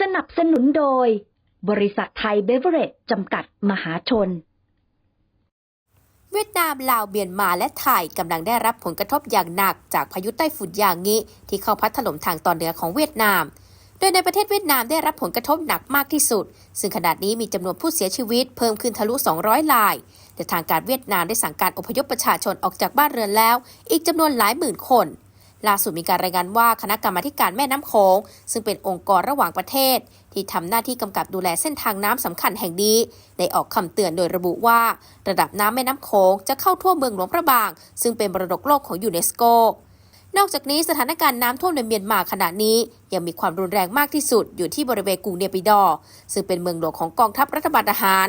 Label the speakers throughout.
Speaker 1: สนับสนุนโดย บริษัทไทยเบเวอเรจจำกัดมหาชน
Speaker 2: เวียดนาม ลาวเมียนมาและไทยกำลังได้รับผลกระทบอย่างหนักจากพายุไต้ฝุ่นยางงิที่เข้าพัดถล่มทางตอนเหนือของเวียดนาม โดยในประเทศเวียดนามได้รับผลกระทบหนักมากที่สุด ซึ่งขณะนี้มีจำนวนผู้เสียชีวิตเพิ่มขึ้นทะลุ 200รายแต่ทางการเวียดนามได้สั่งการอพยพประชาชนออกจากบ้านเรือนแล้ว อีกจำนวนหลายหมื่นคน ล่าสุดมีการรายงานว่าคณะกรรมาการแม่น้ำโขงซึ่งเป็นองค์กรระหว่างประเทศ ที่ทำหน้าที่กำกับดูแลเส้นทางน้ำสำคัญแห่งนี้ ได้ออกคำเตือนโดยระบุว่า ระดับน้ำแม่น้ำโขงจะเข้าท่วมเมืองหลวงพระบาง ซึ่งเป็นมรดกโลกของยูเนสโกนอกจากนี้สถานการณ์น้ำท่วมในเมียนมาขณะนี้ ยังมีความรุนแรงมากที่สุดอยู่ที่บริเวณกรุงเนปิดอ ซึ่งเป็นเมืองหลวงของกองทัพรัฐบาลทหาร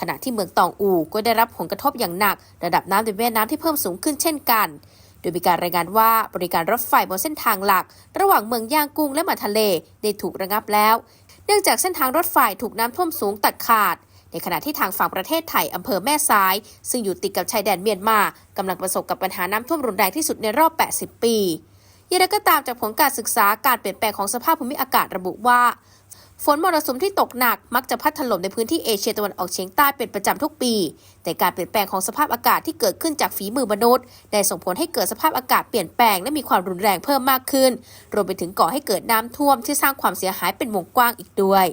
Speaker 2: ขณะที่เมืองตองอูก็ได้รับผลกระทบอย่างหนัก ระดับน้ำในแม่น้ำที่เพิ่มสูงขึ้นเช่นกัน โดยมีการรายงานว่าบริการรถไฟบนเส้นทางหลัก ระหว่างเมืองย่างกุ้งและมาทะเลได้ถูกระงับแล้ว เนื่องจากเส้นทางรถไฟถูกน้ำท่วมสูงตัดขาด ในขณะที่ทางฝั่งประเทศไทยอำเภอแม่สาย ซึ่งอยู่ติดกับชายแดนเมียนมากำลังประสบกับปัญหาน้ำท่วมรุนแรงที่สุดในรอบ 80 ปีอย่างไรก็ตามจากผลการศึกษาการเปลี่ยนแปลงของสภาพภูมิอากาศระบุว่า ฝนมรสุมที่ตกหนักมักจะพัดถล่มในพื้นที่เอเชียตะวันออกเฉียงใต้เป็นประจำทุกปี แต่การเปลี่ยนแปลงของสภาพอากาศที่เกิดขึ้นจากฝีมือมนุษย์ ได้ส่งผลให้เกิดสภาพอากาศเปลี่ยนแปลงและมีความรุนแรงเพิ่มมากขึ้น รวมไปถึงก่อให้เกิดน้ำท่วมที่สร้างความเสียหายเป็นวงกว้างอีกด้วย